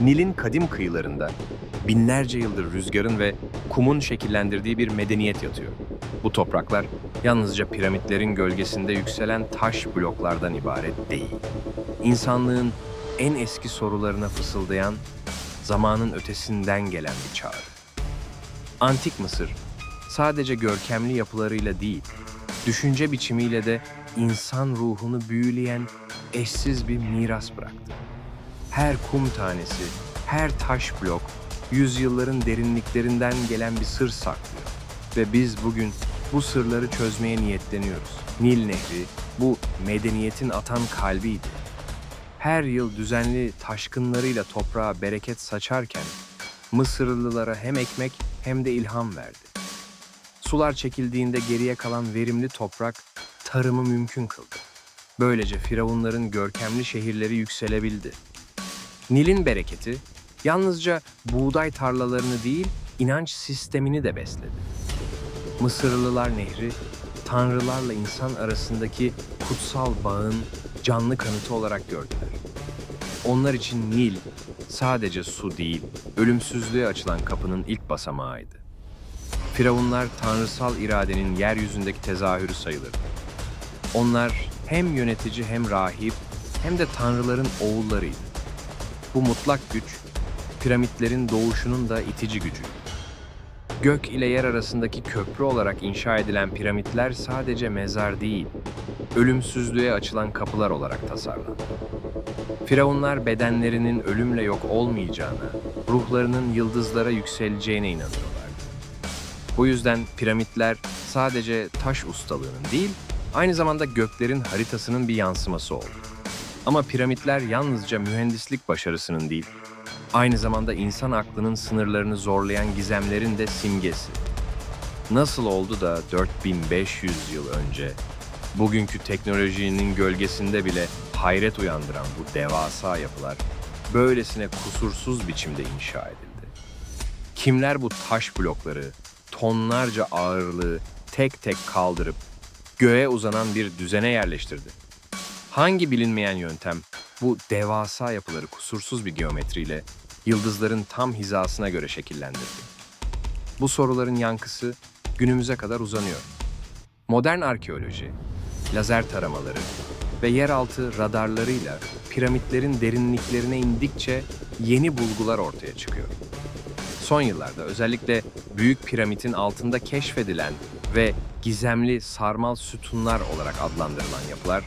Nil'in kadim kıyılarında binlerce yıldır rüzgarın ve kumun şekillendirdiği bir medeniyet yatıyor. Bu topraklar yalnızca piramitlerin gölgesinde yükselen taş bloklardan ibaret değil. İnsanlığın en eski sorularına fısıldayan, zamanın ötesinden gelen bir çağrı. Antik Mısır sadece görkemli yapılarıyla değil, düşünce biçimiyle de insan ruhunu büyüleyen eşsiz bir miras bıraktı. Her kum tanesi, her taş blok, yüzyılların derinliklerinden gelen bir sır saklıyor. Ve biz bugün bu sırları çözmeye niyetleniyoruz. Nil Nehri bu medeniyetin atan kalbiydi. Her yıl düzenli taşkınlarıyla toprağa bereket saçarken Mısırlılara hem ekmek hem de ilham verdi. Sular çekildiğinde geriye kalan verimli toprak tarımı mümkün kıldı. Böylece firavunların görkemli şehirleri yükselebildi. Nil'in bereketi yalnızca buğday tarlalarını değil, inanç sistemini de besledi. Mısırlılar nehri, tanrılarla insan arasındaki kutsal bağın canlı kanıtı olarak gördüler. Onlar için Nil sadece su değil, ölümsüzlüğe açılan kapının ilk basamağıydı. Firavunlar tanrısal iradenin yeryüzündeki tezahürü sayılırdı. Onlar hem yönetici hem rahip hem de tanrıların oğullarıydı. Bu mutlak güç, piramitlerin doğuşunun da itici gücüydü. Gök ile yer arasındaki köprü olarak inşa edilen piramitler sadece mezar değil, ölümsüzlüğe açılan kapılar olarak tasarlandı. Firavunlar bedenlerinin ölümle yok olmayacağına, ruhlarının yıldızlara yükseleceğine inanıyorlardı. Bu yüzden piramitler sadece taş ustalığının değil, aynı zamanda göklerin haritasının bir yansıması oldu. Ama piramitler yalnızca mühendislik başarısının değil, aynı zamanda insan aklının sınırlarını zorlayan gizemlerin de simgesi. Nasıl oldu da 4500 yıl önce bugünkü teknolojinin gölgesinde bile hayret uyandıran bu devasa yapılar böylesine kusursuz biçimde inşa edildi? Kimler bu taş blokları tonlarca ağırlığı tek tek kaldırıp göğe uzanan bir düzene yerleştirdi? Hangi bilinmeyen yöntem bu devasa yapıları kusursuz bir geometriyle yıldızların tam hizasına göre şekillendirdi? Bu soruların yankısı günümüze kadar uzanıyor. Modern arkeoloji, lazer taramaları ve yeraltı radarlarıyla piramitlerin derinliklerine indikçe yeni bulgular ortaya çıkıyor. Son yıllarda özellikle Büyük Piramit'in altında keşfedilen ve gizemli sarmal sütunlar olarak adlandırılan yapılar,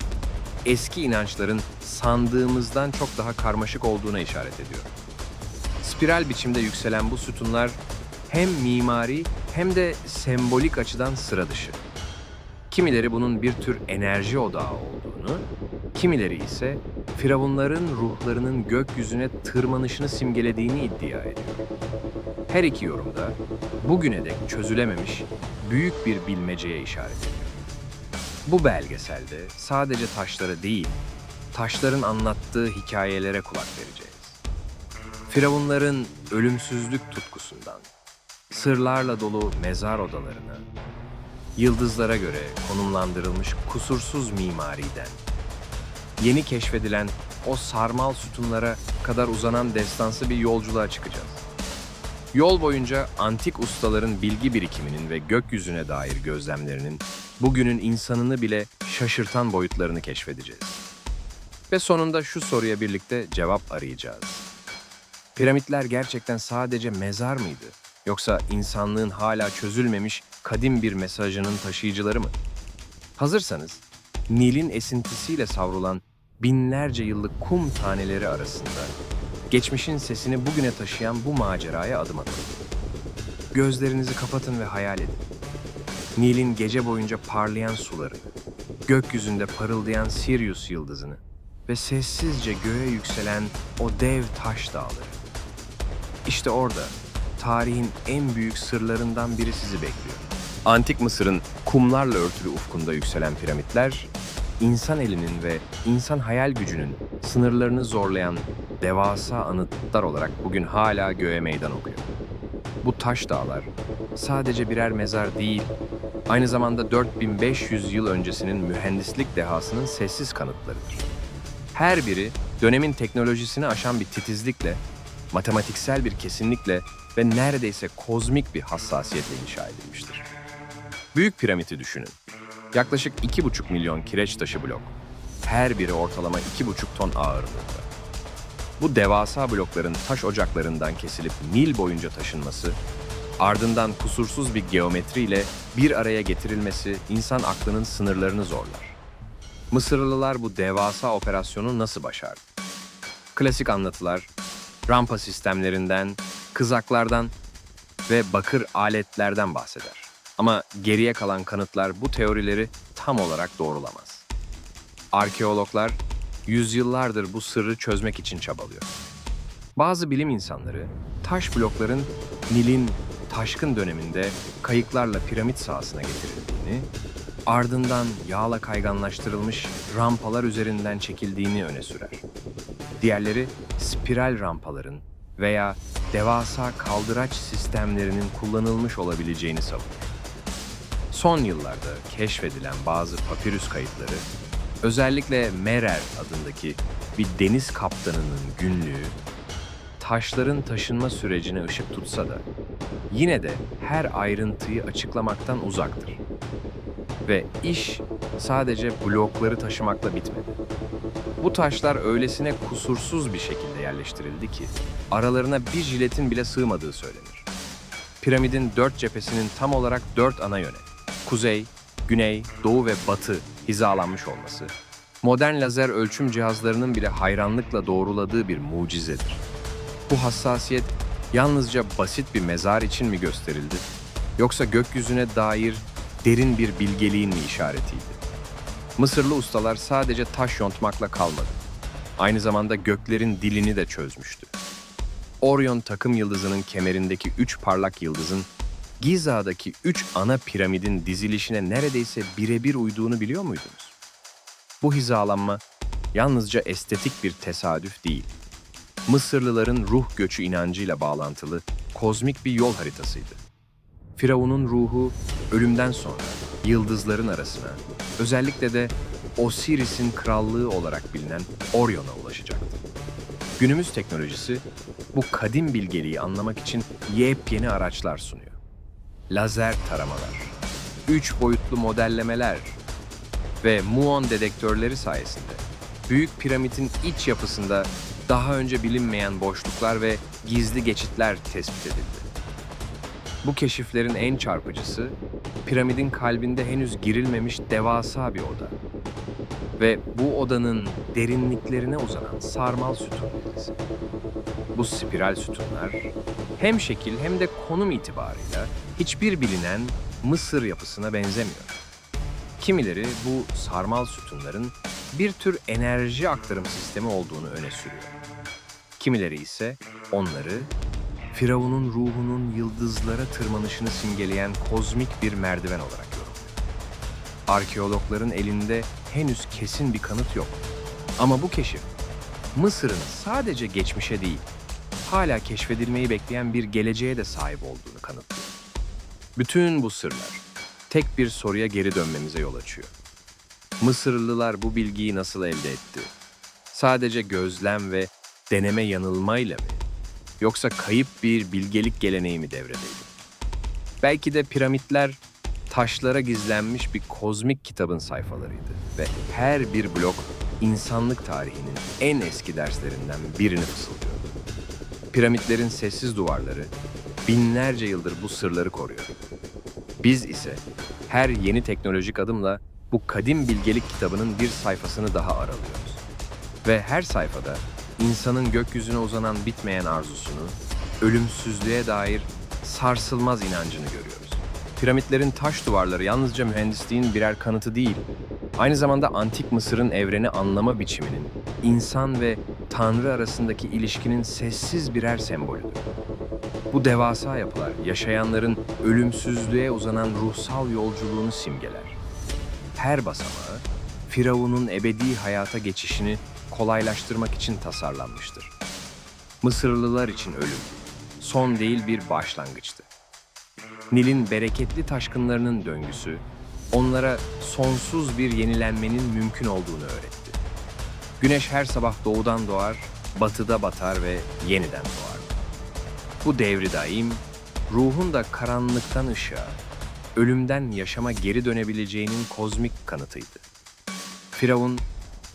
eski inançların sandığımızdan çok daha karmaşık olduğuna işaret ediyor. Spiral biçimde yükselen bu sütunlar hem mimari hem de sembolik açıdan sıra dışı. Kimileri bunun bir tür enerji odağı olduğunu, kimileri ise firavunların ruhlarının gökyüzüne tırmanışını simgelediğini iddia ediyor. Her iki yorumda bugüne dek çözülememiş büyük bir bilmeceye işaret ediyor. Bu belgeselde sadece taşlara değil, taşların anlattığı hikayelere kulak vereceğiz. Firavunların ölümsüzlük tutkusundan, sırlarla dolu mezar odalarına, yıldızlara göre konumlandırılmış kusursuz mimariden, yeni keşfedilen o sarmal sütunlara kadar uzanan destansı bir yolculuğa çıkacağız. Yol boyunca antik ustaların bilgi birikiminin ve gökyüzüne dair gözlemlerinin bugünün insanını bile şaşırtan boyutlarını keşfedeceğiz. Ve sonunda şu soruya birlikte cevap arayacağız. Piramitler gerçekten sadece mezar mıydı? Yoksa insanlığın hala çözülmemiş kadim bir mesajının taşıyıcıları mı? Hazırsanız, Nil'in esintisiyle savrulan binlerce yıllık kum taneleri arasında geçmişin sesini bugüne taşıyan bu maceraya adım atın. Gözlerinizi kapatın ve hayal edin. Nil'in gece boyunca parlayan suları, gökyüzünde parıldayan Sirius yıldızını ve sessizce göğe yükselen o dev taş dağları. İşte orada tarihin en büyük sırlarından biri sizi bekliyor. Antik Mısır'ın kumlarla örtülü ufkunda yükselen piramitler, insan elinin ve insan hayal gücünün sınırlarını zorlayan devasa anıtlar olarak bugün hala göğe meydan okuyor. Bu taş dağlar sadece birer mezar değil, aynı zamanda 4500 yıl öncesinin mühendislik dehasının sessiz kanıtlarıdır. Her biri dönemin teknolojisini aşan bir titizlikle matematiksel bir kesinlikle ve neredeyse kozmik bir hassasiyetle inşa edilmiştir. Büyük piramidi düşünün. Yaklaşık 2,5 milyon kireç taşı blok. Her biri ortalama 2,5 ton ağırlığında. Bu devasa blokların taş ocaklarından kesilip Nil boyunca taşınması, ardından kusursuz bir geometriyle bir araya getirilmesi insan aklının sınırlarını zorlar. Mısırlılar bu devasa operasyonu nasıl başardı? Klasik anlatılar, rampa sistemlerinden, kızaklardan ve bakır aletlerden bahseder. Ama geriye kalan kanıtlar bu teorileri tam olarak doğrulamaz. Arkeologlar yüzyıllardır bu sırrı çözmek için çabalıyor. Bazı bilim insanları taş blokların Nil'in taşkın döneminde kayıklarla piramit sahasına getirildiğini, ardından yağla kayganlaştırılmış rampalar üzerinden çekildiğini öne sürer. Diğerleri spiral rampaların veya devasa kaldıraç sistemlerinin kullanılmış olabileceğini savunur. Son yıllarda keşfedilen bazı papirüs kayıtları, özellikle Merer adındaki bir deniz kaptanının günlüğü, taşların taşınma sürecine ışık tutsa da yine de her ayrıntıyı açıklamaktan uzaktır. Ve iş sadece blokları taşımakla bitmedi. Bu taşlar öylesine kusursuz bir şekilde yerleştirildi ki aralarına bir jiletin bile sığmadığı söylenir. Piramidin dört cephesinin tam olarak dört ana yöne, kuzey, güney, doğu ve batı hizalanmış olması, modern lazer ölçüm cihazlarının bile hayranlıkla doğruladığı bir mucizedir. Bu hassasiyet yalnızca basit bir mezar için mi gösterildi? Yoksa gökyüzüne dair derin bir bilgeliğin mi işaretiydi? Mısırlı ustalar sadece taş yontmakla kalmadı. Aynı zamanda göklerin dilini de çözmüştü. Orion takım yıldızının kemerindeki üç parlak yıldızın Giza'daki üç ana piramidin dizilişine neredeyse birebir uyduğunu biliyor muydunuz? Bu hizalanma yalnızca estetik bir tesadüf değil. Mısırlıların ruh göçü inancıyla bağlantılı kozmik bir yol haritasıydı. Firavun'un ruhu ölümden sonra yıldızların arasına, özellikle de Osiris'in krallığı olarak bilinen Orion'a ulaşacaktı. Günümüz teknolojisi bu kadim bilgeliği anlamak için yepyeni araçlar sunuyor. Lazer taramalar, üç boyutlu modellemeler ve muon dedektörleri sayesinde Büyük Piramit'in iç yapısında daha önce bilinmeyen boşluklar ve gizli geçitler tespit edildi. Bu keşiflerin en çarpıcısı, piramidin kalbinde henüz girilmemiş devasa bir oda. Ve bu odanın derinliklerine uzanan sarmal sütun dizisi. Bu spiral sütunlar hem şekil hem de konum itibarıyla hiçbir bilinen Mısır yapısına benzemiyor. Kimileri bu sarmal sütunların bir tür enerji aktarım sistemi olduğunu öne sürüyor. Kimileri ise onları Firavun'un ruhunun yıldızlara tırmanışını simgeleyen kozmik bir merdiven olarak yorumluyor. Arkeologların elinde henüz kesin bir kanıt yok. Ama bu keşif Mısır'ın sadece geçmişe değil, hala keşfedilmeyi bekleyen bir geleceğe de sahip olduğunu kanıtlıyor. Bütün bu sırlar tek bir soruya geri dönmemize yol açıyor. Mısırlılar bu bilgiyi nasıl elde etti? Sadece gözlem ve deneme yanılmayla mı? Yoksa kayıp bir bilgelik geleneği mi devredeydi? Belki de piramitler taşlara gizlenmiş bir kozmik kitabın sayfalarıydı ve her bir blok insanlık tarihinin en eski derslerinden birini fısıldıyordu. Piramitlerin sessiz duvarları binlerce yıldır bu sırları koruyor. Biz ise her yeni teknolojik adımla bu kadim bilgelik kitabının bir sayfasını daha aralıyoruz. Ve her sayfada insanın gökyüzüne uzanan bitmeyen arzusunu, ölümsüzlüğe dair sarsılmaz inancını görüyoruz. Piramitlerin taş duvarları yalnızca mühendisliğin birer kanıtı değil, aynı zamanda antik Mısır'ın evreni anlama biçiminin, insan ve Tanrı arasındaki ilişkinin sessiz birer sembolüdür. Bu devasa yapılar yaşayanların ölümsüzlüğe uzanan ruhsal yolculuğunu simgeler. Her basamağı Firavun'un ebedi hayata geçişini kolaylaştırmak için tasarlanmıştır. Mısırlılar için ölüm son değil bir başlangıçtı. Nil'in bereketli taşkınlarının döngüsü onlara sonsuz bir yenilenmenin mümkün olduğunu öğretti. Güneş her sabah doğudan doğar, batıda batar ve yeniden doğardı. Bu devri daim, ruhun da karanlıktan ışığa, ölümden yaşama geri dönebileceğinin kozmik kanıtıydı. Firavun,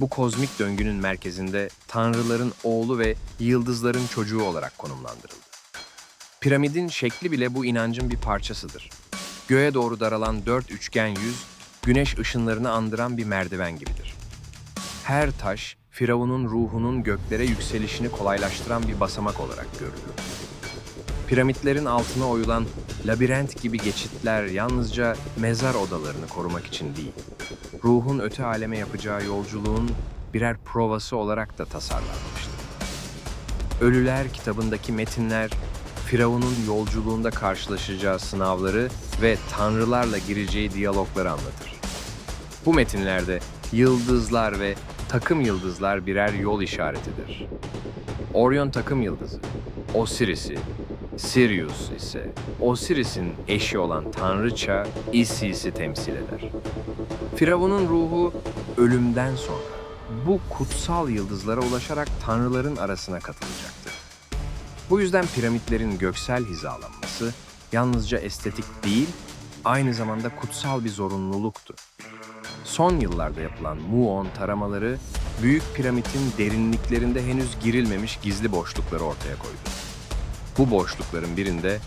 bu kozmik döngünün merkezinde tanrıların oğlu ve yıldızların çocuğu olarak konumlandırıldı. Piramidin şekli bile bu inancın bir parçasıdır. Göğe doğru daralan dört üçgen yüz, güneş ışınlarını andıran bir merdiven gibidir. Her taş, Firavun'un ruhunun göklere yükselişini kolaylaştıran bir basamak olarak görülür. Piramitlerin altına oyulan labirent gibi geçitler yalnızca mezar odalarını korumak için değil, ruhun öte aleme yapacağı yolculuğun birer provası olarak da tasarlanmıştır. Ölüler kitabındaki metinler, Firavun'un yolculuğunda karşılaşacağı sınavları ve tanrılarla gireceği diyalogları anlatır. Bu metinlerde yıldızlar ve takım yıldızlar birer yol işaretidir. Orion takım yıldızı, Osiris'i, Sirius ise Osiris'in eşi olan tanrıça Isis'i temsil eder. Firavun'un ruhu ölümden sonra bu kutsal yıldızlara ulaşarak tanrıların arasına katılacaktır. Bu yüzden piramitlerin göksel hizalanması yalnızca estetik değil, aynı zamanda kutsal bir zorunluluktu. Son yıllarda yapılan muon taramaları, Büyük Piramit'in derinliklerinde henüz girilmemiş gizli boşlukları ortaya koydu. Bu boşlukların birinde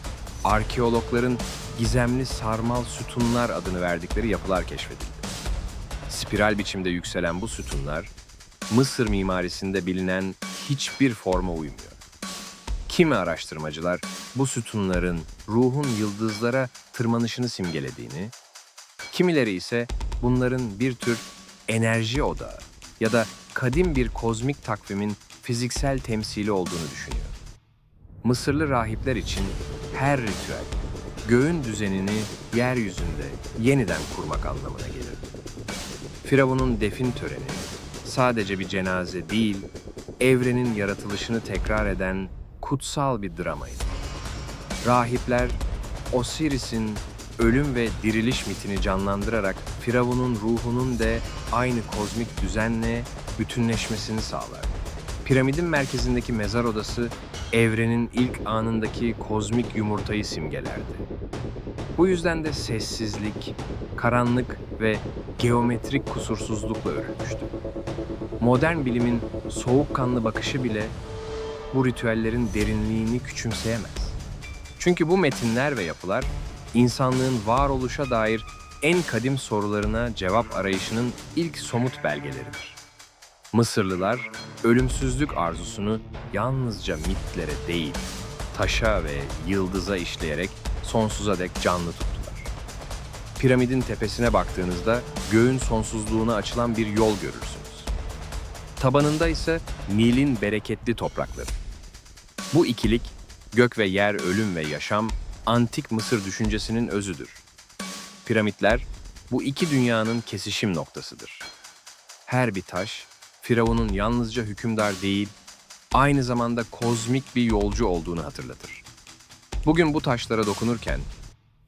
arkeologların gizemli sarmal sütunlar adını verdikleri yapılar keşfedildi. Spiral biçimde yükselen bu sütunlar, Mısır mimarisinde bilinen hiçbir forma uymuyor. Kimi araştırmacılar bu sütunların ruhun yıldızlara tırmanışını simgelediğini, kimileri ise bunların bir tür enerji odağı ya da kadim bir kozmik takvimin fiziksel temsili olduğunu düşünüyor. Mısırlı rahipler için her ritüel, göğün düzenini yeryüzünde yeniden kurmak anlamına gelir. Firavun'un defin töreni sadece bir cenaze değil, evrenin yaratılışını tekrar eden kutsal bir dramaydı. Rahipler Osiris'in ölüm ve diriliş mitini canlandırarak Firavun'un ruhunun de aynı kozmik düzenle bütünleşmesini sağlar. Piramidin merkezindeki mezar odası evrenin ilk anındaki kozmik yumurtayı simgelerdi. Bu yüzden de sessizlik, karanlık ve geometrik kusursuzlukla örülmüştü. Modern bilimin soğukkanlı bakışı bile bu ritüellerin derinliğini küçümseyemez. Çünkü bu metinler ve yapılar insanlığın varoluşa dair en kadim sorularına cevap arayışının ilk somut belgeleridir. Mısırlılar ölümsüzlük arzusunu yalnızca mitlere değil, taşa ve yıldıza işleyerek sonsuza dek canlı tuttular. Piramidin tepesine baktığınızda göğün sonsuzluğuna açılan bir yol görürsünüz. Tabanında ise Nil'in bereketli toprakları. Bu ikilik, gök ve yer, ölüm ve yaşam, antik Mısır düşüncesinin özüdür. Piramitler, bu iki dünyanın kesişim noktasıdır. Her bir taş, Firavun'un yalnızca hükümdar değil, aynı zamanda kozmik bir yolcu olduğunu hatırlatır. Bugün bu taşlara dokunurken,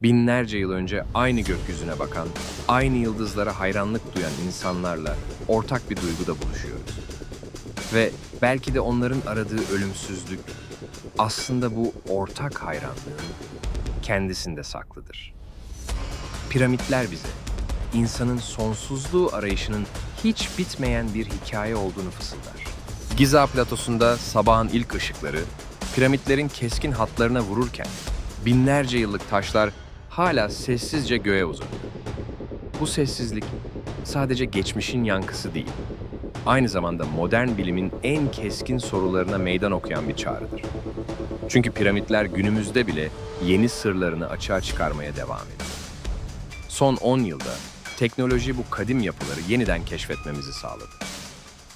binlerce yıl önce aynı gökyüzüne bakan, aynı yıldızlara hayranlık duyan insanlarla ortak bir duyguda buluşuyoruz. Ve belki de onların aradığı ölümsüzlük aslında bu ortak hayranlığın kendisinde saklıdır. Piramitler bize insanın sonsuzluğu arayışının hiç bitmeyen bir hikaye olduğunu fısıldar. Giza platosunda sabahın ilk ışıkları piramitlerin keskin hatlarına vururken binlerce yıllık taşlar hala sessizce göğe uzanıyor. Bu sessizlik sadece geçmişin yankısı değil, aynı zamanda modern bilimin en keskin sorularına meydan okuyan bir çağrıdır. Çünkü piramitler günümüzde bile yeni sırlarını açığa çıkarmaya devam ediyor. Son 10 yılda teknoloji bu kadim yapıları yeniden keşfetmemizi sağladı.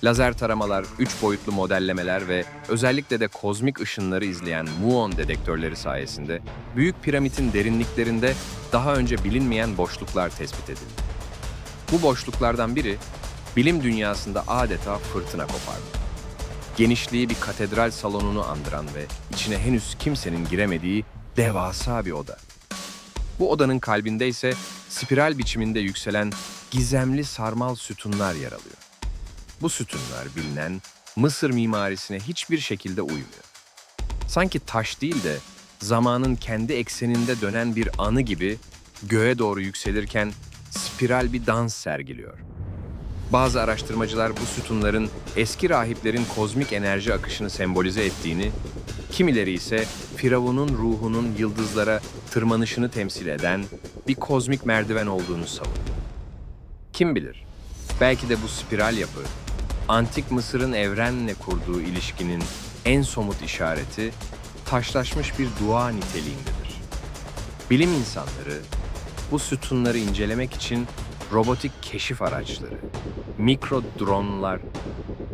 Lazer taramalar, üç boyutlu modellemeler ve özellikle de kozmik ışınları izleyen muon dedektörleri sayesinde Büyük Piramit'in derinliklerinde daha önce bilinmeyen boşluklar tespit edildi. Bu boşluklardan biri bilim dünyasında adeta fırtına kopardı. Genişliği bir katedral salonunu andıran ve içine henüz kimsenin giremediği devasa bir oda. Bu odanın kalbinde ise spiral biçiminde yükselen gizemli sarmal sütunlar yer alıyor. Bu sütunlar bilinen Mısır mimarisine hiçbir şekilde uymuyor. Sanki taş değil de zamanın kendi ekseninde dönen bir anı gibi göğe doğru yükselirken spiral bir dans sergiliyor. Bazı araştırmacılar bu sütunların eski rahiplerin kozmik enerji akışını sembolize ettiğini, kimileri ise Firavun'un ruhunun yıldızlara tırmanışını temsil eden bir kozmik merdiven olduğunu savunuyor. Kim bilir? Belki de bu spiral yapı, antik Mısır'ın evrenle kurduğu ilişkinin en somut işareti, taşlaşmış bir dua niteliğindedir. Bilim insanları bu sütunları incelemek için robotik keşif araçları, mikro dronlar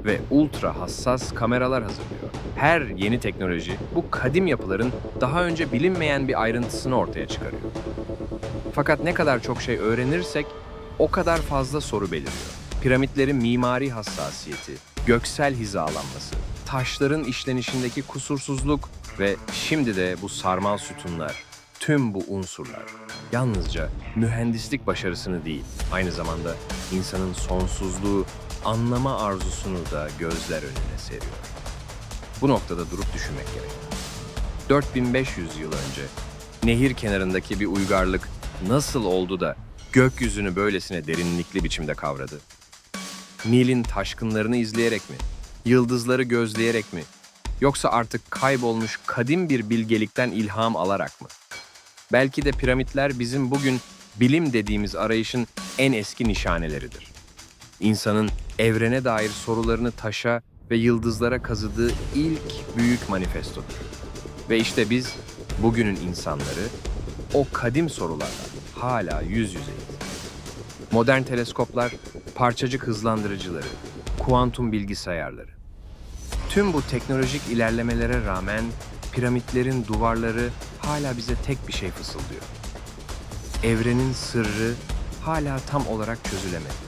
ve ultra hassas kameralar hazırlıyor. Her yeni teknoloji bu kadim yapıların daha önce bilinmeyen bir ayrıntısını ortaya çıkarıyor. Fakat ne kadar çok şey öğrenirsek o kadar fazla soru beliriyor. Piramitlerin mimari hassasiyeti, göksel hizalanması, taşların işlenişindeki kusursuzluk ve şimdi de bu sarmal sütunlar, tüm bu unsurlar yalnızca mühendislik başarısını değil, aynı zamanda insanın sonsuzluğu, anlama arzusunu da gözler önüne seriyor. Bu noktada durup düşünmek gerek. 4500 yıl önce nehir kenarındaki bir uygarlık nasıl oldu da gökyüzünü böylesine derinlikli biçimde kavradı? Nil'in taşkınlarını izleyerek mi? Yıldızları gözleyerek mi? Yoksa artık kaybolmuş kadim bir bilgelikten ilham alarak mı? Belki de piramitler bizim bugün bilim dediğimiz arayışın en eski nişaneleridir. İnsanın evrene dair sorularını taşa ve yıldızlara kazıdığı ilk büyük manifestodur. Ve işte biz bugünün insanları o kadim sorularla hala yüz yüzeyiz. Modern teleskoplar, parçacık hızlandırıcıları, kuantum bilgisayarları. Tüm bu teknolojik ilerlemelere rağmen piramitlerin duvarları hala bize tek bir şey fısıldıyor. Evrenin sırrı hala tam olarak çözülemedi.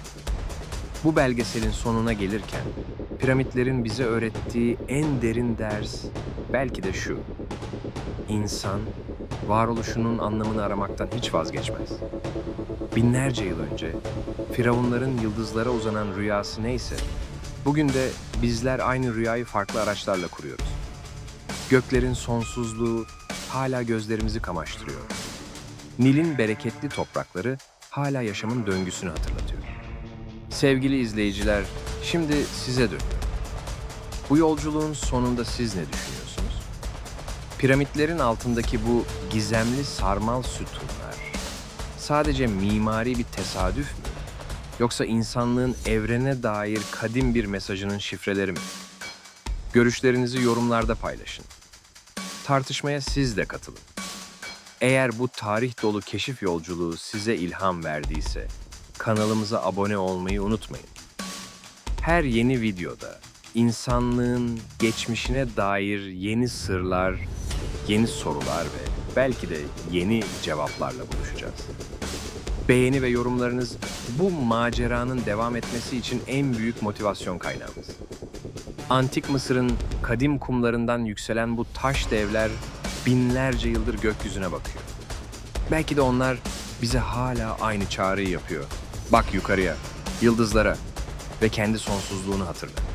Bu belgeselin sonuna gelirken piramitlerin bize öğrettiği en derin ders belki de şu. İnsan varoluşunun anlamını aramaktan hiç vazgeçmez. Binlerce yıl önce firavunların yıldızlara uzanan rüyası neyse, bugün de bizler aynı rüyayı farklı araçlarla kuruyoruz. Göklerin sonsuzluğu hala gözlerimizi kamaştırıyor. Nil'in bereketli toprakları hala yaşamın döngüsünü hatırlatıyor. Sevgili izleyiciler, şimdi size dönüyorum. Bu yolculuğun sonunda siz ne düşünüyorsunuz? Piramitlerin altındaki bu gizemli sarmal sütunlar sadece mimari bir tesadüf mü? Yoksa insanlığın evrene dair kadim bir mesajının şifreleri mi? Görüşlerinizi yorumlarda paylaşın. Tartışmaya siz de katılın. Eğer bu tarih dolu keşif yolculuğu size ilham verdiyse kanalımıza abone olmayı unutmayın. Her yeni videoda insanlığın geçmişine dair yeni sırlar, yeni sorular ve belki de yeni cevaplarla buluşacağız. Beğeni ve yorumlarınız bu maceranın devam etmesi için en büyük motivasyon kaynağımız. Antik Mısır'ın kadim kumlarından yükselen bu taş devler binlerce yıldır gökyüzüne bakıyor. Belki de onlar bize hala aynı çağrıyı yapıyor. Bak yukarıya, yıldızlara ve kendi sonsuzluğunu hatırla.